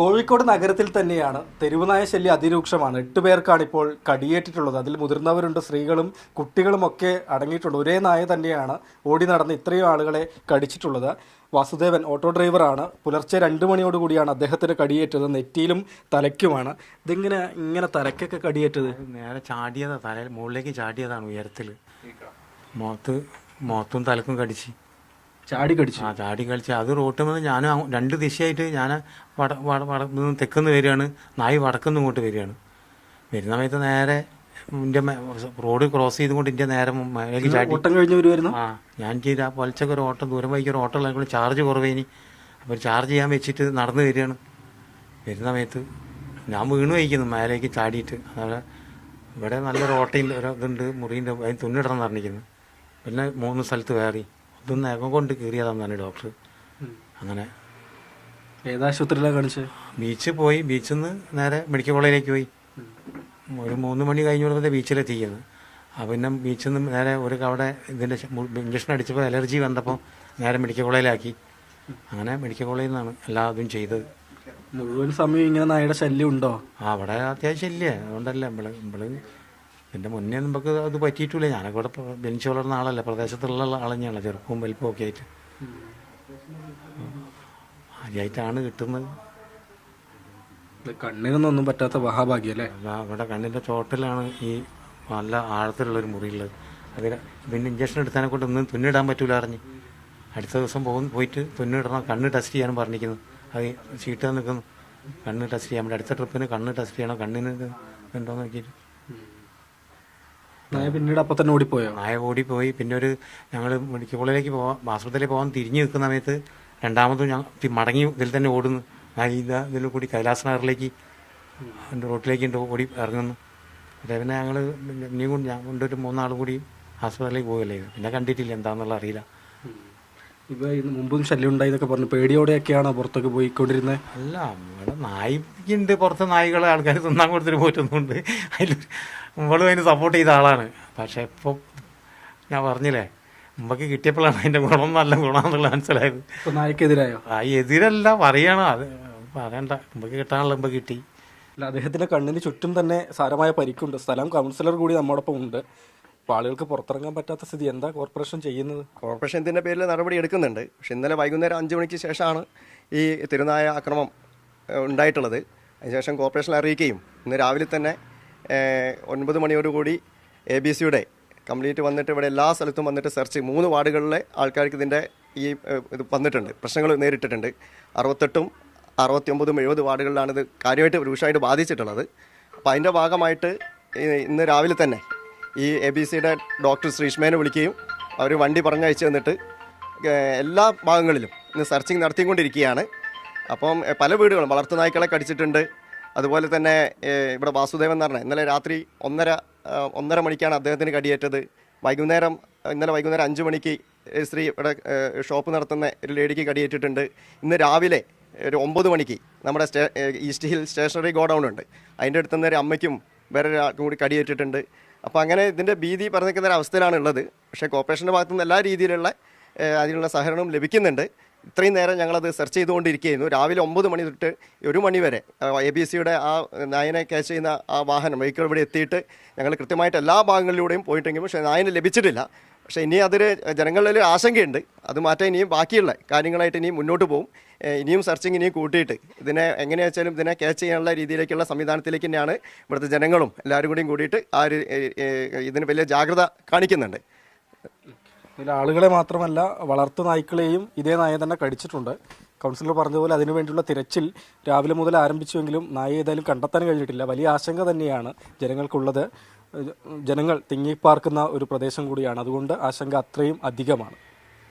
കോഴിക്കോട് നഗരത്തിൽ തന്നെയാണ് തെരുവുനായ ശല്യം അതിരൂക്ഷമാണ്. എട്ട് പേർക്കാണ് ഇപ്പോൾ കടിയേറ്റിട്ടുള്ളത്. അതിൽ മുതിർന്നവരുണ്ട് സ്ത്രീകളും കുട്ടികളും ഒക്കെ അടങ്ങിയിട്ടുണ്ട്. ഒരേ നായ തന്നെയാണ് ഓടി നടന്ന് ഇത്രയും ആളുകളെ കടിച്ചിട്ടുള്ളത്. വാസുദേവൻ ഓട്ടോ ഡ്രൈവറാണ്. പുലർച്ചെ രണ്ട് മണിയോടുകൂടിയാണ് അദ്ദേഹത്തിന് കടിയേറ്റത്. നെറ്റിയിലും തലയ്ക്കുമാണ്. ഇതിങ്ങനെ ഇങ്ങനെ തലയ്ക്കൊക്കെ കടിയേറ്റത്? നേരെ ചാടിയതാ. തല മുകളിലേക്ക് ചാടിയതാണ് ഉയരത്തിൽ മുഖത്ത് മുഖത്തും തലക്കും കടിച്ച്. ചാടി കടിച്ചു. ആ ചാടി കളിച്ച്. അത് റോട്ടിൽ നിന്ന് ഞാൻ രണ്ട് ദിശയായിട്ട് ഞാൻ വട വട വട തെക്കുന്ന് വരികയാണ്. നായി വടക്കുന്ന് ഇങ്ങോട്ട് വരികയാണ്. വരുന്ന സമയത്ത് നേരെ എന്റെ റോഡ് ക്രോസ് ചെയ്തുകൊണ്ട് എന്റെ നേരെ മേലേക്ക് ചാടി. ഓട്ടം കഴിഞ്ഞ് വരുമായിരുന്നു ആ ഞാൻ ചെയ്ത പൊലച്ചൊക്കെ ഒരു ഓട്ടം ദൂരം വൈകി ഒരു ഓട്ടം ഉള്ള ചാർജ് കുറവേനി. അപ്പോൾ ചാർജ് ചെയ്യാൻ വെച്ചിട്ട് നടന്നു വരികയാണ്. വരുന്ന സമയത്ത് ഞാൻ വീണ് വയ്ക്കുന്നു മേലേക്ക് ചാടിയിട്ട്. അതവിടെ ഇവിടെ നല്ലൊരു ഓട്ടയിൽ ഒരു ഇതുണ്ട് മുറിന്റെ അതിന് തുന്നിടണം എന്ന് പറഞ്ഞിരിക്കുന്നു. പിന്നെ മൂന്ന് സ്ഥലത്ത് വേറി ഇതൊന്ന് നഖം കൊണ്ട് കീറിയതാന്നാണ് ഡോക്ടർ. അങ്ങനെ. ഏതാശുപത്രിയിലാണ് കാണിച്ചത് ബീച്ചിൽ പോയി ബീച്ചിൽ നിന്ന് നേരെ മെഡിക്കൽ കോളേജിലേക്ക് പോയി. ഒരു മൂന്ന് മണി കഴിഞ്ഞു വരുമ്പോൾ ബീച്ചിലെത്തിക്കുന്നത് അപ്പോൾ പിന്നെ ബീച്ചിൽ നിന്ന് നേരെ ഒരു അവിടെ ഇതിന്റെ ഇഞ്ചക്ഷൻ അടിച്ചപ്പോൾ അലർജി വന്നപ്പോൾ നേരെ മെഡിക്കൽ കോളേജിലാക്കി. അങ്ങനെ മെഡിക്കൽ കോളേജിൽ നിന്നാണ് എല്ലാ ഇതും ചെയ്തത്. മുഴുവൻ സമയം ഇങ്ങനെ നായയുടെ ശല്യം ഉണ്ടോ? അവിടെ അത്യാവശ്യം ഇല്ലേ അതുകൊണ്ടല്ലേ നമ്മൾ നമ്മൾ എന്റെ മുന്നേ നമുക്ക് അത് പറ്റിയിട്ടില്ല. ഞാനൊക്കെ ഇവിടെ ബെഞ്ച് വളർന്ന ആളല്ല. പ്രദേശത്തുള്ള ആൾ തന്നെയാണ്. ചെറുപ്പവും വലിപ്പവും ഒക്കെ ആയിട്ട്. ആദ്യമായിട്ടാണ് കിട്ടുന്നത്. കണ്ണിനൊന്നും പറ്റാത്ത മഹാഭാഗ്യം അല്ലേ? ഇവിടെ കണ്ണിന്റെ ചോട്ടിലാണ് ഈ നല്ല ആഴത്തിലുള്ളൊരു മുറിയുള്ളത്. അതിന് പിന്നെ ഇഞ്ചക്ഷൻ എടുത്തതിനെ കൊണ്ട് ഒന്നും തുന്നിടാൻ പറ്റൂല അറിഞ്ഞ് അടുത്ത ദിവസം പോകും പോയിട്ട് തുന്നിടണം. കണ്ണ് ടെസ്റ്റ് ചെയ്യാൻ പറഞ്ഞിരിക്കുന്നു. അത് ചീട്ട് നിൽക്കുന്നു. കണ്ണ് ടെസ്റ്റ് ചെയ്യാൻ വേണ്ടി അടുത്ത ട്രിപ്പിന് കണ്ണ് ടെസ്റ്റ് ചെയ്യണം. കണ്ണിന് എന്തോ ഉണ്ടോ നോക്കിയിട്ട്. നായ പിന്നീട് അപ്പൊ തന്നെ ഓടിപ്പോയോ? നായ ഓടിപ്പോയി. പിന്നെ ഒരു ഞങ്ങൾ മെഡിക്കൽ കോളേജിലേക്ക് പോകാൻ ആശുപത്രിയിലേക്ക് പോകാൻ തിരിഞ്ഞു നിൽക്കുന്ന സമയത്ത് രണ്ടാമതും ഞാൻ മടങ്ങി ഇതിൽ തന്നെ ഓടുന്നു. ഞാൻ ഇതാ ഇതിൽ കൂടി കൈലാസ് നഗറിലേക്ക് റോട്ടിലേക്ക് ഉണ്ട് ഓടി ഇറങ്ങുന്നു. അതേ പിന്നെ ഞങ്ങൾ ഇനിയും കൂടി ഞാൻ കൊണ്ടൊരു മൂന്നാൾ കൂടി ആശുപത്രിയിലേക്ക് പോകല്ലേ പിന്നെ കണ്ടിട്ടില്ല എന്താണെന്നുള്ള അറിയില്ല. ഇപ്പം ഇന്ന് മുമ്പും ശല്യം ഉണ്ടായി എന്നൊക്കെ പറഞ്ഞു. പേടിയോടെയൊക്കെയാണോ പുറത്തൊക്കെ പോയിക്കൊണ്ടിരുന്നത് അല്ല ഇവിടെ നായിക്കുണ്ട് പുറത്ത് നായികളെ ആൾക്കാർ തിന്നാൻ കൊടുത്തിട്ട് പോറ്റുന്നുണ്ട്. അതിൽ നമ്മളും അതിന് സപ്പോർട്ട് ചെയ്ത ആളാണ്. പക്ഷേ ഇപ്പോൾ ഞാൻ പറഞ്ഞില്ലേ മുമ്പൊക്കെ കിട്ടിയപ്പോഴാണ് അതിന്റെ ഗുണം നല്ല ഗുണമെന്നുള്ള മനസ്സിലായത്. നായിക്കെതിരായോ? ആ എതിരല്ല പറയണം. അത് പറയണ്ട. മുമ്പൊക്കെ കിട്ടാനുള്ള മുമ്പ് കിട്ടി. അല്ല അദ്ദേഹത്തിന്റെ കണ്ണിന് ചുറ്റും തന്നെ സാരമായ പരിക്കുണ്ട്. സ്ഥലം കൗൺസിലർ കൂടി നമ്മോടൊപ്പം ഉണ്ട്. അപ്പോൾ ആളുകൾക്ക് പുറത്തിറങ്ങാൻ പറ്റാത്ത സ്ഥിതി. എന്താ കോർപ്പറേഷൻ ചെയ്യുന്നത്? കോർപ്പറേഷൻ ഇതിന്റെ പേരിൽ നടപടി എടുക്കുന്നുണ്ട്. പക്ഷെ ഇന്നലെ വൈകുന്നേരം അഞ്ച് മണിക്ക് ശേഷമാണ് ഈ തിരുനായ ആക്രമം ഏഹ്, ഉണ്ടായിട്ടുള്ളത്. അതിനുശേഷം കോർപ്പറേഷനിൽ അറിയിക്കുകയും ഇന്ന് രാവിലെ തന്നെ ഒൻപത് മണിയോടുകൂടി എ ബി സിയുടെ കംപ്ലീറ്റ് വന്നിട്ട് ഇവിടെ എല്ലാ സ്ഥലത്തും വന്നിട്ട് സെർച്ച് മൂന്ന് വാർഡുകളിലെ ആൾക്കാർക്ക് ഇതിന്റെ ഈ ഇത് വന്നിട്ടുണ്ട്. പ്രശ്നങ്ങൾ നേരിട്ടിട്ടുണ്ട്. അറുപത്തെട്ടും അറുപത്തിയൊമ്പതും എഴുപത് വാർഡുകളിലാണ് ഇത് കാര്യമായിട്ട് രൂക്ഷമായിട്ട് ബാധിച്ചിട്ടുള്ളത്. അപ്പോൾ അതിന്റെ ഭാഗമായിട്ട് ഇന്ന് രാവിലെ തന്നെ ഈ എ ബി സിയുടെ ഡോക്ടർ ശ്രീഷ്മേനെ വിളിക്കുകയും അവർ വണ്ടി പറഞ്ഞയച്ചു തന്നിട്ട് എല്ലാ ഭാഗങ്ങളിലും ഇന്ന് സെർച്ചിങ് നടത്തിക്കൊണ്ടിരിക്കുകയാണ്. അപ്പം പല വീടുകളും വളർത്തു നായ്ക്കളെ കടിച്ചിട്ടുണ്ട്. അതുപോലെ തന്നെ ഇവിടെ വാസുദേവൻ എന്ന് പറഞ്ഞാൽ ഇന്നലെ രാത്രി ഒന്നര ഒന്നര മണിക്കാണ് അദ്ദേഹത്തിന് കടിയേറ്റത്. വൈകുന്നേരം ഇന്നലെ വൈകുന്നേരം അഞ്ച് മണിക്ക് സ്ത്രീ ഇവിടെ ഷോപ്പ് നടത്തുന്ന ഒരു ലേഡിക്ക് കടിയേറ്റിട്ടുണ്ട്. ഇന്ന് രാവിലെ ഒരു ഒമ്പത് മണിക്ക് നമ്മുടെ stay east hill stationery godown ഉണ്ട്. അതിന്റെ അടുത്ത് നിന്ന് ഒരു അമ്മയ്ക്കും വേറെ ഒരാൾക്കും കൂടി കടിയേറ്റിട്ടുണ്ട്. അപ്പോൾ അങ്ങനെ ഇതിന്റെ ഭീതി പറഞ്ഞിരിക്കുന്ന ഒരു അവസ്ഥയിലാണ് ഉള്ളത് പക്ഷേ കോർപ്പറേഷന്റെ ഭാഗത്തുനിന്ന് എല്ലാ രീതിയിലുള്ള അതിനുള്ള സഹകരണവും ലഭിക്കുന്നുണ്ട്. ഇത്രയും നേരം ഞങ്ങളത് സെർച്ച് ചെയ്തുകൊണ്ടിരിക്കുകയായിരുന്നു. രാവിലെ ഒമ്പത് മണി തൊട്ട് ഒരു മണി വരെ എ ബി സിയുടെ ആ നായനെ ക്യാച്ച് ചെയ്യുന്ന ആ വാഹനം വെഹിക്കിൾ ഇവിടെ എത്തിയിട്ട് ഞങ്ങൾ കൃത്യമായിട്ട് എല്ലാ ഭാഗങ്ങളിലൂടെയും പോയിട്ടെങ്കിലും പക്ഷേ നായനെ ലഭിച്ചിട്ടില്ല. പക്ഷേ ഇനി അതൊരു ജനങ്ങളിൽ ആശങ്കയുണ്ട്. അത് മാറ്റാൻ ഇനിയും ബാക്കിയുള്ള കാര്യങ്ങളായിട്ട് ഇനിയും മുന്നോട്ട് പോകും ഇനിയും സെർച്ചിങ് ഇനിയും കൂട്ടിയിട്ട് ഇതിനെ എങ്ങനെ വെച്ചാലും ഇതിനെ ക്യാച്ച് ചെയ്യാനുള്ള രീതിയിലേക്കുള്ള സംവിധാനത്തിലേക്ക് തന്നെയാണ് ഇവിടുത്തെ ജനങ്ങളും എല്ലാവരും കൂടിയും കൂടിയിട്ട് ആ ഒരു ഇതിന് വലിയ ജാഗ്രത കാണിക്കുന്നുണ്ട്. ഇതിൽ ആളുകളെ മാത്രമല്ല വളർത്തു നായ്ക്കളെയും ഇതേ നായ തന്നെ കടിച്ചിട്ടുണ്ട്. കൗൺസിലർ പറഞ്ഞതുപോലെ അതിനുവേണ്ടിയുള്ള തിരച്ചിൽ രാവിലെ മുതൽ ആരംഭിച്ചുവെങ്കിലും നായ ഏതായാലും കണ്ടെത്താൻ കഴിഞ്ഞിട്ടില്ല. വലിയ ആശങ്ക തന്നെയാണ് ജനങ്ങൾക്കുള്ളത്. ജനങ്ങൾ തിങ്ങിപ്പാർക്കുന്ന ഒരു പ്രദേശം കൂടിയാണ്. അതുകൊണ്ട് ആശങ്ക അത്രയും അധികമാണ്.